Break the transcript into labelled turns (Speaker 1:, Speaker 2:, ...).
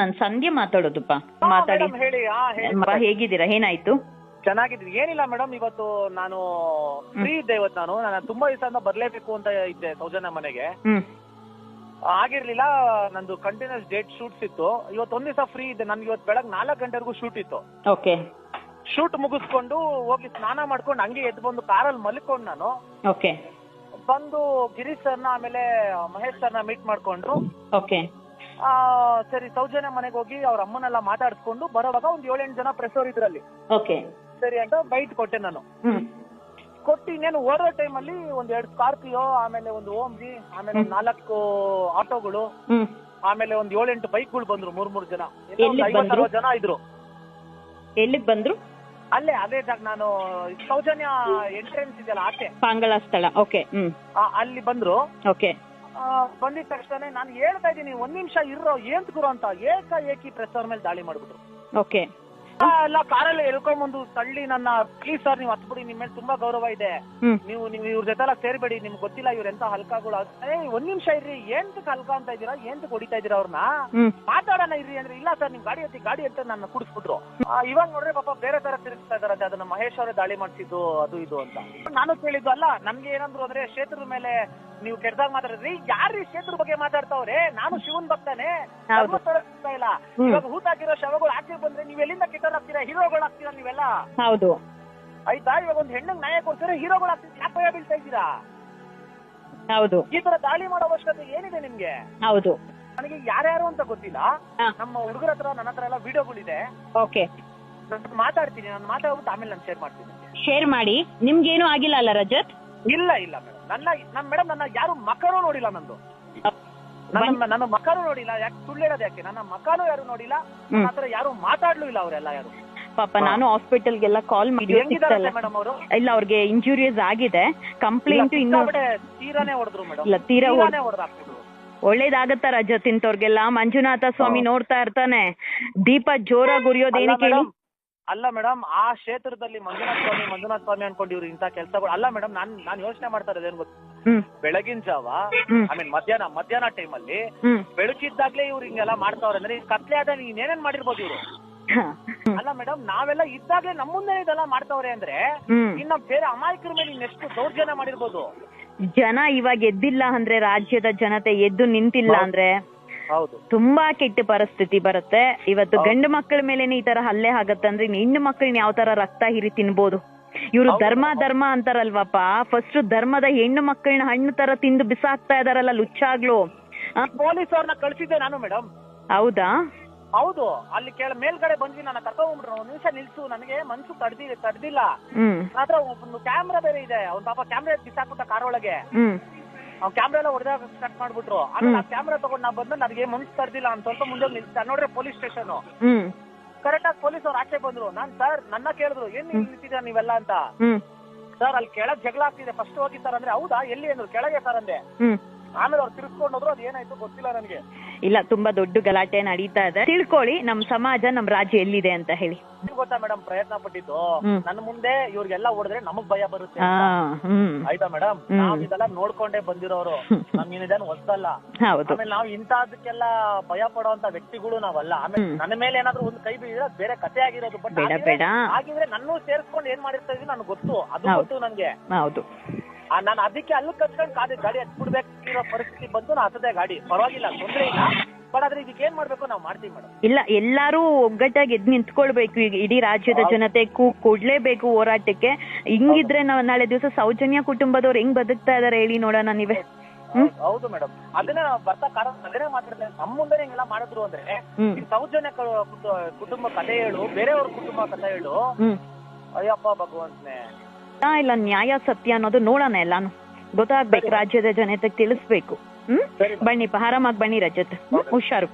Speaker 1: ನಾನು ಸಂಧ್ಯಾ ಮಾತಾಡೋದಪ್ಪ. ಮಾತಾಡಿ.
Speaker 2: ಹೇಳಿ
Speaker 1: ಹೇಗಿದ್ದೀರಾ? ಏನಾಯ್ತು?
Speaker 2: ಚೆನ್ನಾಗಿದ್ದೀನಿ ಏನಿಲ್ಲ ಮೇಡಮ್ ಇವತ್ತು ನಾನು ಫ್ರೀ ಇದ್ದೆ ಇವತ್ತು ನಾನು. ನಾನು ತುಂಬಾ ದಿವಸ ಬರ್ಲೇಬೇಕು ಅಂತ ಇದ್ದೆ ಸೌಜನ್ಯ ಮನೆಗೆ. ಆಗಿರ್ಲಿಲ್ಲ ನಂದು ಕಂಟಿನ್ಯೂಸ್ ಡೇಟ್ ಶೂಟ್ಸ್ ಇತ್ತು. ಇವತ್ತು ಒಂದ್ ದಿವಸ ಫ್ರೀ ಇದ್ದೆ. ನನ್ಗೆ ಇವತ್ತು ಬೆಳಗ್ಗೆ ನಾಲ್ಕು ಗಂಟೆವರೆಗೂ ಶೂಟ್ ಇತ್ತು.
Speaker 1: ಓಕೆ
Speaker 2: ಶೂಟ್ ಮುಗಿಸ್ಕೊಂಡು ಹೋಗಿ ಸ್ನಾನ ಮಾಡ್ಕೊಂಡು ಹಂಗೆ ಎದ್ದು ಬಂದು ಕಾರಲ್ಲಿ ಮಲ್ಕೊಂಡು ನಾನು.
Speaker 1: ಓಕೆ
Speaker 2: ಬಂದು ಗಿರೀಶ್ ಸರ್ನ ಆಮೇಲೆ ಮಹೇಶ್ ಸರ್ನ ಮೀಟ್ ಮಾಡ್ಕೊಂಡು
Speaker 1: ಓಕೆ
Speaker 2: ಆ, ಸರಿ ಸೌಜನ್ಯ ಮನೆಗೆ ಹೋಗಿ ಅವ್ರ ಅಮ್ಮನೆಲ್ಲ ಮಾತಾಡ್ಸ್ಕೊಂಡು ಬರೋವಾಗ ಒಂದ್ ಏಳೆಂಟು ಜನ ಪ್ರೆಸ್ ಅವ್ರು ಇದ್ರಲ್ಲಿ.
Speaker 1: ಓಕೆ.
Speaker 2: ಸರಿ ಅಂತ ಬೈಟ್ ಕೊಟ್ಟೆ ನಾನು.
Speaker 1: ಹ್ಮ್.
Speaker 2: ಕೊಟ್ಟು ಇನ್ನೇನು ಓಡೋ ಟೈಮ್ ಅಲ್ಲಿ ಒಂದ್ ಎರಡು ಸ್ಕಾರ್ಪಿಯೋ ಆಮೇಲೆ ಒಂದು ಓಮ್ಜಿ ಆಮೇಲೆ ಒಂದ್ ನಾಲ್ಕು ಆಟೋಗಳು
Speaker 1: ಹ್ಮ್.
Speaker 2: ಆಮೇಲೆ ಒಂದ್ ಏಳೆಂಟು ಬೈಕ್ಗಳು ಬಂದ್ರು ಮೂರ್ ಮೂರ್ ಜನ.
Speaker 1: ಎಲ್ಲಿಗ್ ಬಂದ್ರು?
Speaker 2: ಐವತ್ತು ಜನ ಇದ್ರು.
Speaker 1: ಎಲ್ಲಿಗ್ ಬಂದ್ರು?
Speaker 2: ಅಲ್ಲೇ ಅದೇ ಜಾಗ ನಾನು ಸೌಜನ್ಯ ಎಂಟ್ರೆನ್ಸ್ ಇದೆಯಲ್ಲ ಆಚೆ.
Speaker 1: ಪಾಂಗಳ ಸ್ಥಳ. Okay hmm.
Speaker 2: ಆ, ಅಲ್ಲಿ ಬಂದ್ರು.
Speaker 1: ಓಕೆ.
Speaker 2: ಬಂದಿದ ತಕ್ಷಣ ನಾನು ಹೇಳ್ತಾ ಇದ್ದೀನಿ ಒಂದ್ ನಿಮಿಷ ಇರೋ ಏನ್ ಗುರು ಅಂತ ಏಕ ಏಕಿ ಪ್ರೆಸ್ ಅವ್ರ ಮೇಲೆ ದಾಳಿ ಮಾಡ್ಬಿಟ್ರು.
Speaker 1: ಓಕೆ
Speaker 2: ಎಲ್ಲ ಕಾರಲ್ಲಿ ಎಳ್ಕೊಂಬಂದು ತಳ್ಳಿ ನನ್ನ ಪ್ಲೀಸ್ ಸರ್ ನೀವು ಹತ್ಬಿಡಿ ನಿಮ್ ಮೇಲೆ ತುಂಬಾ ಗೌರವ ಇದೆ. ನೀವು ನೀವು ಇವ್ರ ಜೊತೆ ಎಲ್ಲ ಸೇರ್ಬೇಡಿ ನಿಮ್ಗೆ ಗೊತ್ತಿಲ್ಲ ಇವ್ರ ಎಂತ ಹಲ್ಕಾಗಳು ಏ ಒಂದ್ ನಿಮಿಷ ಇರ್ರಿ ಏಂತಕ್ ಹಲ್ಕ ಅಂತ ಇದೀರಾ ಏಂತಕ್ ಹೊಡಿತಾ ಇದೀರ ಅವ್ರನ್ನ ಮಾತಾಡೋಣ ಇರ್ರಿ ಅಂದ್ರೆ ಇಲ್ಲ ಸರ್ ನಿಮ್ ಗಾಡಿ ಹತ್ತಿ ಗಾಡಿ ಅಂತ ನನ್ನ ಕುಡಿಸ್ಬಿಟ್ರು. ಆ, ಇವಾಗ ನೋಡ್ರಿ ಪಾಪ ಬೇರೆ ತರ ತಿರುಗಿಸ್ತಾ ಇದಾರಂತೆ ಅದನ್ನ ಮಹೇಶ್ ಅವರೇ ದಾಳಿ ಮಾಡ್ತಿದ್ದು ಅದು ಇದು ಅಂತ. ನಾನು ಕೇಳಿದ್ದು ಅಲ್ಲ ನನ್ಗೆ ಏನಂದ್ರು ಅಂದ್ರೆ ಕ್ಷೇತ್ರದ ಮೇಲೆ ನೀವು ಕೆಟ್ಟದಾಗ ಮಾತಾಡಿದ್ರಿ ಯಾರು ಕ್ಷೇತ್ರದ ಬಗ್ಗೆ ಮಾತಾಡ್ತಾವ್ರೆ? ನಾನು ಶಿವನ್ ಬರ್ತಾನೆ ಇಲ್ಲ. ಇವಾಗ ಹಾಕಿರೋ ಶವಗಳು ಆಚೆ ಬಂದ್ರೆ ನೀವ್ ಎಲ್ಲಿಂದ ಕಿಟ್ಟರ್ ಆಗ್ತೀರಾ ಹೀರೋಗಳು ಆಗ್ತೀರಾ ನೀವೆಲ್ಲ?
Speaker 1: ಹೌದು.
Speaker 2: ಆಯ್ತಾ? ಇವಾಗ ಒಂದ್ ಹೆಣ್ಣಿಗೆ ನ್ಯಾಯ ಕೊಡ್ತೀರಾ ಹೀರೋಗಳು ಆಗ್ತೀರಾ? ಯಾಕೆ ಭಯ ಬೀಳ್ತಾ ಇದ್ದೀರಾ?
Speaker 1: ಹೌದು.
Speaker 2: ಈ ತರ ದಾಳಿ ಮಾಡೋ ಅವಶ್ಯಕತೆ ಏನಿದೆ ನಿಮ್ಗೆ?
Speaker 1: ಹೌದು.
Speaker 2: ನನಗೆ ಯಾರ್ಯಾರು ಅಂತ ಗೊತ್ತಿಲ್ಲ. ನಮ್ಮ ಹುಡುಗರ ಹತ್ರ ನನ್ನ ಹತ್ರ ಎಲ್ಲ ವಿಡಿಯೋಗಳಿದೆ.
Speaker 1: ಓಕೆ.
Speaker 2: ಮಾತಾಡ್ತೀನಿ. ನಾನು ಮಾತಾಡ್ಬಿಟ್ಟು ಆಮೇಲೆ ನಾನು ಶೇರ್ ಮಾಡ್ತೀನಿ
Speaker 1: ಶೇರ್ ಮಾಡಿ. ನಿಮ್ಗೇನು ಆಗಿಲ್ಲ ಅಲ್ಲ ರಜತ್?
Speaker 2: ಇಲ್ಲ ಇಲ್ಲ ಮೇಡಮ್. ನನ್ನ ನಮ್ಮ ಮೇಡಮ್ ನನ್ನ ಯಾರು ಮಕ್ಕಳು ನೋಡಿಲ್ಲ ನಂದು. ನನ್ನ ನನ್ನ ಮಕ್ಕಳು ನೋಡಿಲ್ಲ ಯಾಕೆ ಸುಳ್ಳು ಹೇಳೋದು ಯಾಕೆ? ನನ್ನ ಮಕ್ಕಳು ಯಾರು ನೋಡಿಲ್ಲ ನನ್ನ ಹತ್ರ ಯಾರು ಮಾತಾಡ್ಲೂ ಇಲ್ಲ ಅವರೆಲ್ಲ ಯಾರು.
Speaker 1: ಪಾಪ ನಾನು ಹಾಸ್ಪಿಟಲ್ಗೆಲ್ಲ ಕಾಲ್ ಮಾಡಿ ಇಲ್ಲ. ಅವ್ರಿಗೆ ಇಂಜುರಿಯಸ್ ಆಗಿದೆ. ಕಂಪ್ಲೇಂಟ್ ಇನ್ನು
Speaker 2: ತೀರಾನೇ ಹೊಡೆದ್ರು ಮೇಡಮ್.
Speaker 1: ಇಲ್ಲ ತೀರಾ ಒಳ್ಳೇದಾಗತ್ತ ರಜ ತಿಂತವ್ರಿಗೆಲ್ಲ? ಮಂಜುನಾಥ ಸ್ವಾಮಿ ನೋಡ್ತಾ ಇರ್ತಾನೆ. ದೀಪ ಜೋರಾಗಿ ಉರಿಯೋದೇನಕ್ಕೆ
Speaker 2: ಅಲ್ಲ ಮೇಡಮ್ ಆ ಕ್ಷೇತ್ರದಲ್ಲಿ ಮಂಜುನಾಥ ಸ್ವಾಮಿ ಮಂಜುನಾಥ ಸ್ವಾಮಿ ಅನ್ಕೊಂಡು ಇವ್ರು ಇಂತ ಕೆಲಸಗಳು ಅಲ್ಲ ಮೇಡಮ್ ನಾನ್ ನಾನ್ ಯೋಚನೆ ಮಾಡ್ತಾ ಇರೋದೇನ್ ಗೊತ್ತು ಬೆಳಗಿನ ಜಾವ ಐ ಮೀನ್ ಮಧ್ಯಾಹ್ನ ಮಧ್ಯಾಹ್ನ ಟೈಮ್
Speaker 1: ಅಲ್ಲಿ
Speaker 2: ಬೆಳಕಿದ್ದಾಗ್ಲೇ ಇವ್ರು ಹಿಂಗೆಲ್ಲ ಮಾಡ್ತಾವ್ರೆ ಅಂದ್ರೆ ಈ ಕತ್ಲೆ ಆದ ನೀನ್ ಏನೇನ್ ಮಾಡಿರ್ಬೋದು ಇವ್ರು? ಅಲ್ಲ ಮೇಡಮ್ ನಾವೆಲ್ಲ ಇದ್ದಾಗ್ಲೇ ನಮ್ಮ ಮುಂದೆ ಇದೆಲ್ಲ ಮಾಡ್ತಾವ್ರೆ ಅಂದ್ರೆ ಇನ್ನ ಬೇರೆ ಅಮಾಯಕರ ಮೇಲೆ ಇನ್ನೆಷ್ಟು ದೌರ್ಜನ್ಯ ಮಾಡಿರ್ಬೋದು?
Speaker 1: ಜನ ಇವಾಗ ಎದ್ದಿಲ್ಲ ಅಂದ್ರೆ ರಾಜ್ಯದ ಜನತೆ ಎದ್ದು ನಿಂತಿಲ್ಲ ಅಂದ್ರೆ ತುಂಬಾ ಕೆಟ್ಟ ಪರಿಸ್ಥಿತಿ ಬರುತ್ತೆ. ಇವತ್ತು ಗಂಡು ಮಕ್ಕಳ ಮೇಲೇನೆ ಈ ತರ ಹಲ್ಲೆ ಆಗತ್ತೆ ಅಂದ್ರೆ ಹೆಣ್ಣು ಮಕ್ಕಳನ್ನ ಯಾವ ತರ ರಕ್ತ ಹಿರಿ ತಿನ್ಬೋದು? ಇವ್ರು ಧರ್ಮ ಧರ್ಮ ಅಂತಾರಲ್ವಪ್ಪ. ಫಸ್ಟ್ ಧರ್ಮದ ಹೆಣ್ಣು ಮಕ್ಕಳನ್ನ ಹಣ್ಣು ತರ ತಿಂದು ಬಿಸಾಕ್ತಾ ಇದಾರಲ್ಲ ಲುಚ್ಚಾಗ್ಲು.
Speaker 2: ಪೊಲೀಸ್ ಅವ್ರನ್ನ ಕಳ್ಸಿದ್ದೆ ನಾನು ಮೇಡಮ್
Speaker 1: ಹೌದಾ?
Speaker 2: ಹೌದು. ಅಲ್ಲಿ ಕೆಳ ಮೇಲ್ಗಡೆ ಬಂದ್ವಿ ನನ್ನ ಕರ್ಕೊಂಡ್ಬಿಟ್ರು ಒಂದ್ ನಿಮಿಷ ನಿಲ್ಸು ನನಗೆ ಮನ್ಸು ತಡ್ದಿ ತಡ್ದಿಲ್ಲ.
Speaker 1: ಆದ್ರೆ
Speaker 2: ಒಬ್ಬ ಒಂದು ಕ್ಯಾಮ್ರಾ ಬೇರೆ ಇದೆ. ಅವ್ನ ಪಾಪ ಕ್ಯಾಮ್ರಾ ಬಿಸಾಕ್ಬಿಟ್ಟ ಕಾರ್ ಒಳಗೆ ಕ್ಯಾಮ್ರಾ ಎಲ್ಲ ಹೊಡೆದಾಗ ಕಟ್ ಮಾಡ್ಬಿಟ್ರು. ಆಮೇಲೆ ಆ ಕ್ಯಾಮ್ರಾ ತಗೊಂಡ್ ನಾ ಬಂದು ನನಗೆ ಮನ್ಸು ತರ್ದಿಲ್ಲ ಅಂತ ಸ್ವಲ್ಪ ಮುಂದೆ ನಿಲ್ತಾ ನೋಡ್ರೆ ಪೊಲೀಸ್ ಸ್ಟೇಷನ್ ಕರೆಕ್ಟ್ ಆಗಿ ಪೊಲೀಸ್ ಅವ್ರು ಆಚೆ ಬಂದ್ರು. ನಾನ್ ಸರ್ ನನ್ನ ಕೇಳಿದ್ರು. ಏನ್ ನೀವು ನಿಂತಿದ್ದೀರಾ ನೀವೆಲ್ಲ ಅಂತ? ಸರ್ ಅಲ್ಲಿ ಕೆಳಗ್ ಜಗಳ ಆಗ್ತಿದೆ. ಫಸ್ಟ್ ಹೋಗಿ ಸರ್ ಅಂದ್ರೆ ಹೌದಾ? ಎಲ್ಲಿ? ಅಂದ್ರು. ಕೆಳಗೆ ಸರ್ ಅಂದೆ. ಆಮೇಲೆ ಅವ್ರು ತಿರ್ಸ್ಕೊಂಡು ಹೋದ್ರು. ಅದ್ ಏನಾಯ್ತು ಗೊತ್ತಿಲ್ಲ ನನಗೆ.
Speaker 1: ಇಲ್ಲ ತುಂಬಾ ದೊಡ್ಡ ಗಲಾಟೆ ನಡೀತಾ ಇದೆ. ತಿಳ್ಕೊಳ್ಳಿ ನಮ್ ಸಮಾಜ ನಮ್ ರಾಜ್ಯ ಎಲ್ಲಿದೆ ಅಂತ ಹೇಳಿ.
Speaker 2: ಗೊತ್ತಾ ಮೇಡಮ್ ಪ್ರಯತ್ನ ಪಟ್ಟಿದ್ದು. ನನ್ನ ಮುಂದೆ ಇವ್ರಿಗೆಲ್ಲ ಓಡಿದ್ರೆ ನಮಗ್ ಭಯ ಬರುತ್ತೆ ಅಂತ. ಆಯ್ತಾ ಮೇಡಮ್. ನಾವ್ ಇದೆಲ್ಲ ನೋಡ್ಕೊಂಡೇ ಬಂದಿರೋರು. ನಮ್ಗೇನಿದೇನು ಹೊಸದಲ್ಲ.
Speaker 1: ಹೌದು.
Speaker 2: ಆಮೇಲೆ ನಾವು ಇಂತಹದಕ್ಕೆಲ್ಲ ಭಯ ಪಡುವಂತ ವ್ಯಕ್ತಿಗಳು ನಾವಲ್ಲ. ಆಮೇಲೆ
Speaker 1: ಹ್ಮ್.
Speaker 2: ನನ್ನ ಮೇಲೆ ಏನಾದ್ರು ಒಂದು ಕೈ ಬೀಳಿದ್ರೆ ಅದ್ ಬೇರೆ ಕತೆ ಆಗಿರೋದು. ಬಟ್
Speaker 1: ಹಾಗಿದ್ರೆ ಬೇಡ.
Speaker 2: ಆಗಿದ್ರೆ ನನ್ನೂ ಸೇರ್ಸ್ಕೊಂಡು ಏನ್ ಮಾಡಿರ್ತಾ ಇದೀವಿ ನನಗೆ ಗೊತ್ತು. ಅದು
Speaker 1: ಹೌದು.
Speaker 2: ಗೊತ್ತು ನಂಗೆ.
Speaker 1: ಹೌದು.
Speaker 2: ನಾನು ಅದಕ್ಕೆ ಅಲ್ಲಿ ಕಚ್ಕೊಂಡು ಕಾದಿ ಗಾಡಿ ಹತ್ಬಿಡ್ಬೇಕಿರೋ ಪರಿಸ್ಥಿತಿ ಬಂತು. ನಾ ಹತ್ತದೆ ಗಾಡಿ. ಪರವಾಗಿಲ್ಲ ತೊಂದ್ರೆ ಇಲ್ಲ. ಬಟ್ ಆದ್ರೆ ಇದಕ್ಕೆ ಏನ್ ಮಾಡ್ಬೇಕು ನಾವು ಮಾಡ್ತೀವಿ ಮೇಡಮ್?
Speaker 1: ಇಲ್ಲ ಎಲ್ಲಾರು ಒಗ್ಗಟ್ಟಾಗಿ ಎದ್ ನಿಂತ್ಕೊಳ್ಬೇಕು. ಈಗ ಇಡೀ ರಾಜ್ಯದ ಜನತೆ ಕೂ ಕೊಡ್ಲೇಬೇಕು ಹೋರಾಟಕ್ಕೆ. ಹಿಂಗಿದ್ರೆ ನಾವ್ ನಾಳೆ ದಿವಸ ಸೌಜನ್ಯ ಕುಟುಂಬದವ್ರು ಹೆಂಗ್ ಬದುಕ್ತಾ ಇದಾರೆ ಹೇಳಿ ನೋಡೋಣ ನೀವೇ.
Speaker 2: ಹೌದು ಮೇಡಮ್. ಅದನ್ನ ನಾವು ಬರ್ತಾ ಕಾರಣ ಅದನ್ನೇ ಮಾತಾಡ್ತಾರೆ ನಮ್ಮ ಮುಂದೆ ಹಿಂಗೆಲ್ಲ ಮಾಡಿದ್ರು ಅಂದ್ರೆ ಈ ಸೌಜನ್ಯ ಕುಟುಂಬ ಕಥೆ ಹೇಳು ಬೇರೆಯವ್ರ ಕುಟುಂಬ ಕಥೆ ಹೇಳು. ಅಯ್ಯಪ್ಪ ಭಗವಂತನೇ.
Speaker 1: ಆ, ಇಲ್ಲ ನ್ಯಾಯ ಸತ್ಯ ಅನ್ನೋದು ನೋಡೋಣ ಎಲ್ಲಾನು? ಗೊತ್ತಾಗ್ಬೇಕು ರಾಜ್ಯದ ಜನತೆಗೆ ತಿಳಿಸ್ಬೇಕು. ಹ್ಮ್? ಬನ್ನಿ ಆರಾಮಾಗಿ ಬನ್ನಿ ರಜತ್? ಹುಷಾರು.